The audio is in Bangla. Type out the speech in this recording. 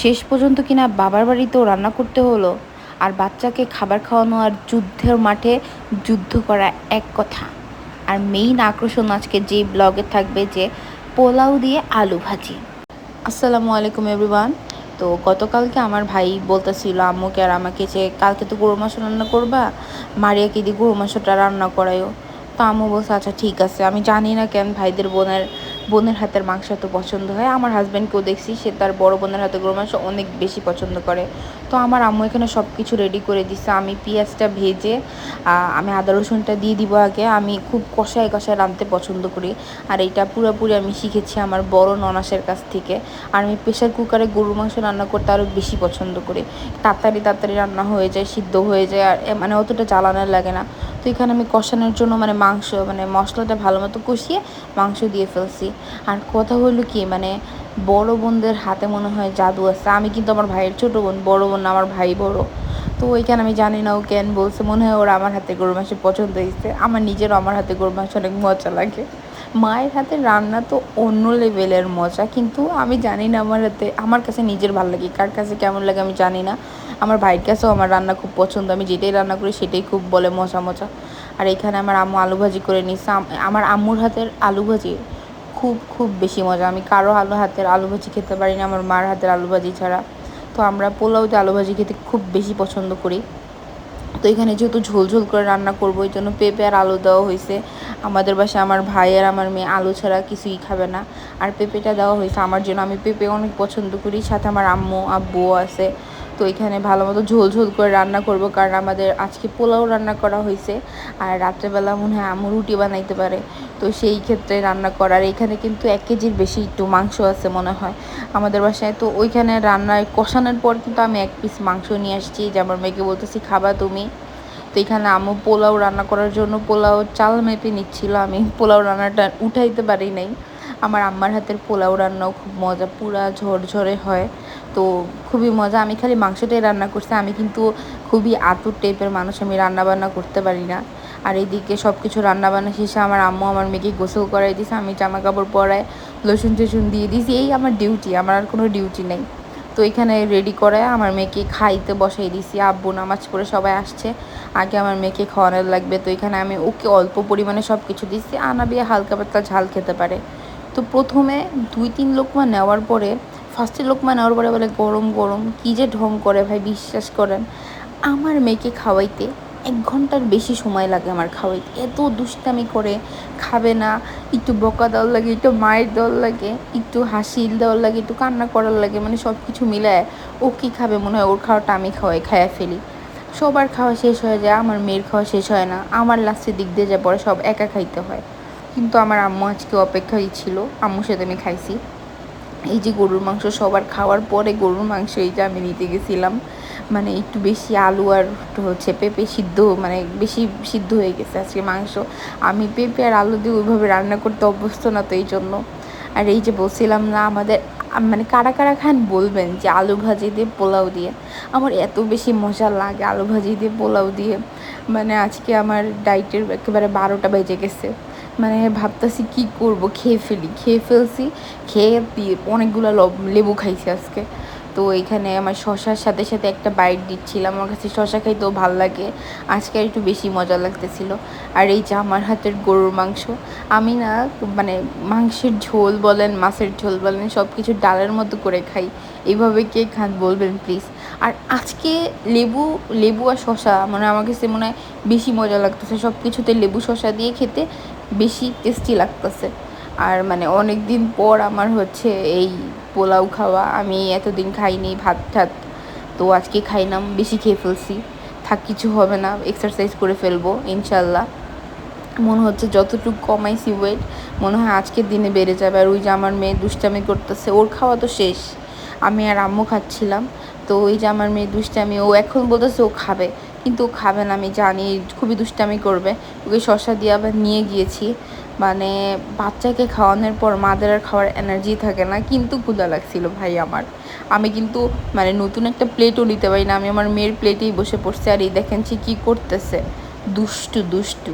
শেষ পর্যন্ত কিনা বাবার বাড়িতেও রান্না করতে হলো? আর বাচ্চাকে খাবার খাওয়ানো আর যুদ্ধের মাঠে যুদ্ধ করা এক কথা। আর মেইন আকর্ষণ আজকে যে ব্লগে থাকবে যে পোলাও দিয়ে আলু ভাজি। আসসালামু আলাইকুম এভরিওয়ান তো গতকালকে আমার ভাই বলতেছিল আম্মুকে আর আমাকে যে কালকে তো গরু মাংস রান্না করবা? মারিয়াকে দিয়ে গরু মাংসটা রান্না করায়ও তো আম্মু বলছে আচ্ছা ঠিক আছে। আমি জানি না কেন ভাইদের বোনের বোনের হাতের মাংস এত পছন্দ হয়। আমার হাজব্যান্ডকেও দেখছি, সে তার বড় বোনের হাতে গরু মাংস অনেক বেশি পছন্দ করে। তো আমার আম্মু এখানে সব কিছু রেডি করে দিচ্ছে আমি পেঁয়াজটা ভেজে আমি আদা রসুনটা দিয়ে দিব আগে। আমি খুব কষায় কষায় রাঁধতে পছন্দ করি। আর এটা পুরোপুরি আমি শিখেছি আমার বড় ননাসের কাছ থেকে। আর আমি প্রেশার কুকারে গরুর মাংস রান্না করতে আরও বেশি পছন্দ করি। তাড়াতাড়ি তাড়াতাড়ি রান্না হয়ে যায়, সিদ্ধ হয়ে যায়। আর মানে অতটা জ্বালানোর লাগে না। তো এখানে আমি কষানোর জন্য মানে মাংস মানে মশলাটা ভালো মতো কষিয়ে মাংস দিয়ে ফেলছি। আর কথা হলো কি মানে বড় বোনদের হাতে মনে হয় জাদু আছে। আমি কিন্তু আমার ভাইয়ের ছোটো বোন, বড় বোন আমার ভাই বড়। তো ওইখানে আমি জানি না, ও কেন বলছে, মনে হয় ওরা আমার হাতে গরু মাংস পছন্দ হয়েছে। আমার নিজেরও আমার হাতে গরু মাংস অনেক মজা লাগে। মায়ের হাতে রান্না তো অন্য লেভেলের মজা, কিন্তু আমি জানি না আমার হাতে, আমার কাছে নিজের ভালো লাগে, কার কাছে কেমন লাগে আমি জানি না। আমার ভাইয়ের কাছেও আমার রান্না খুব পছন্দ, আমি যেটাই রান্না করি সেটাই খুব বলে মজা মজা। আর এখানে আমার আম্মু আলু ভাজি করে নিচ্ছে আমার আম্মুর হাতের আলু ভাজি খুব খুব বেশি মজা। আমি কারও আলু হাতের আলু ভাজি খেতে পারি না, আমার মার হাতের আলু ভাজি ছাড়া। তো আমরা পোলাও পোলাওতে আলু ভাজি খেতে খুব বেশি পছন্দ করি। তো এখানে যেহেতু ঝোল ঝোল করে রান্না করব ওই জন্য পেঁপে আর আলু দেওয়া হয়েছে। আমাদের বাসায় আমার ভাই আর আমার মেয়ে আলু ছাড়া কিছুই খাবে না। আর পেঁপেটা দেওয়া হয়েছে আমার জন্য। আমি পেঁপে অনেক পছন্দ করি, সাথে আমার আম্মু, আব্বুও আছে। তো এখানে ভালো মতো ঝোল ঝোল করে রান্না করব কারণ আমাদের আজকে পোলাও রান্না করা হয়েছে আর রাত্রেবেলা মনে হয় আমু রুটি বানাইতে পারে। তো সেই ক্ষেত্রে রান্না করার এখানে কিন্তু এক কেজির বেশি একটু মাংস আছে মনে হয়। আমাদের বাসায় তো ওইখানে রান্নায় কষানোর পর কিন্তু আমি এক পিস মাংস নিয়ে আসছি। যে আমার মেয়েকে বলতেছি, খাবা তুমি? তো এখানে আমু পোলাও রান্না করার জন্য পোলাও চাল মেপে নিচ্ছিল। আমি পোলাও রান্নাটা উঠাইতে পারি নাই। আমার আম্মার হাতের পোলাও রান্নাও খুব মজা, পুরা ঝরঝরে হয়। তো খুবই মজা। আমি খালি মাংসটাই রান্না করছি, আমি কিন্তু খুবই আতুর টাইপের মানুষ, আমি রান্নাবান্না করতে পারি না। আর এইদিকে সব কিছু রান্নাবান্না শেষে আমার আম্মু আমার মেয়েকে গোসল করাই দিয়েছে আমি জামা কাপড় পরায় লসুন টসুন দিয়ে দিয়েছি, এই আমার ডিউটি আমার আর কোনো ডিউটি নেই। তো এখানে রেডি করায় আমার মেয়েকে খাইতে বসাই দিছি আব্বু নামাজ পড়ে সবাই আসছে, আগে আমার মেয়েকে খাওয়ানোর লাগবে। তো এখানে আমি ওকে অল্প পরিমাণে সব কিছু দিচ্ছি আনাবিয়া হালকা পাতলা ঝাল খেতে পারে। তো প্রথমে দুই তিন লোকমা নেওয়ার পরে ফার্স্টে লোকমা নেওয়ার পরে বলে, গরম গরম, কী যে ঢং করে ভাই, বিশ্বাস করেন। আমার মেয়েকে খাওয়াইতে এক ঘণ্টার বেশি সময় লাগে আমার খাওয়াইতে। এত দুষ্টামি করে খাবে না, একটু বকা দেওয়ার লাগে, একটু মায়ের দেওয়ার লাগে, একটু হাসিল দেওয়ার লাগে, একটু কান্না করার লাগে মানে সব কিছু মিলায় ও কী খাবে মনে হয়? ওর খাওয়াটা আমি খাওয়াই, খাইয়া ফেলি। সবার খাওয়া শেষ হয়ে যায়, আমার মেয়ের খাওয়া শেষ হয় না। আমার লাস্টের দিক দিয়ে যা পরে সব একা খাইতে হয়। কিন্তু আমার আম্মু আজকে অপেক্ষাই ছিল, আম্মুর সাথে আমি খাইছি। এই যে গরুর মাংস সবার খাওয়ার পরে গরুর মাংস এই যে আমি নিতে গেছিলাম মানে একটু বেশি আলু আর হচ্ছে পেঁপে সিদ্ধ মানে বেশি সিদ্ধ হয়ে গেছে আজকে মাংস। আমি পেঁপে আর আলু দিয়ে ওইভাবে রান্না করতে অভ্যস্ত না তো এই জন্য। আর এই যে বলছিলাম না, আমাদের মানে কারা কারা খান বলবেন যে আলু ভাজি দিয়ে পোলাও দিয়ে। আমার এত বেশি মজা লাগে আলু ভাজি দিয়ে পোলাও দিয়ে। মানে আজকে আমার ডাইটের একেবারে বারোটা বেজে গেছে। মানে ভাবতেছি কি করব, খেয়ে ফেলি। খেয়ে ফেলছি, খেয়ে অনেকগুলো লেবু খাইছি আজকে। তো এখানে আমার শশার সাথে সাথে একটা বাইট দিচ্ছিলাম। আমার কাছে শশা খাইতেও ভালো লাগে। আজকে একটু বেশি মজা লাগতেছিল। আর এই যে আমার হাতের গরুর মাংস, আমি না মানে মাংসের ঝোল বলেন, মাছের ঝোল বলেন সব কিছু ডালের মতো করে খাই। এইভাবে কে খান বলবেন প্লিজ আর আজকে লেবু লেবু আর শশা মানে আমার কাছে মনে হয় বেশি মজা লাগতেছে। সব কিছুতে লেবু, শশা দিয়ে খেতে। বেশি টেস্টি লাগতেছে। আর মানে অনেক দিন পর আমার হচ্ছে এই পোলাও খাওয়া, আমি এতদিন খাইনি, ভাত ঠাত তো আজকে খাইলাম, বেশি খেয়ে ফেলছি। থাক, কিছু হবে না এক্সারসাইজ করে ফেলব ইনশাল্লাহ মনে হচ্ছে যতটুকু কমাইছি ওয়েট মনে হয় আজকের দিনে বেড়ে যাবে। আর ওই যে আমার মেয়ে দুষ্টামি করতেছে, ওর খাওয়া তো শেষ। আমি আর আম্মু খাচ্ছিলাম, তো ওই যে আমার মেয়ে দুষ্টামি, ও এখন বলতেছে ও খাবে। কিন্তু খাবে না, আমি জানি, খুবই দুষ্টামি করবে। ওকে শসা দিয়ে আবার নিয়ে গিয়েছি। মানে বাচ্চাকে খাওয়ানোর পর মাদের আর খাওয়ার এনার্জি থাকে না, কিন্তু ক্ষুদা লাগছিল ভাই আমার। আমি কিন্তু মানে নতুন একটা প্লেটও নিতে পারি না, আমি আমার মেয়ের প্লেটেই বসে পড়ছি আর এই দেখেন কী করতেছে। দুষ্টু দুষ্টু।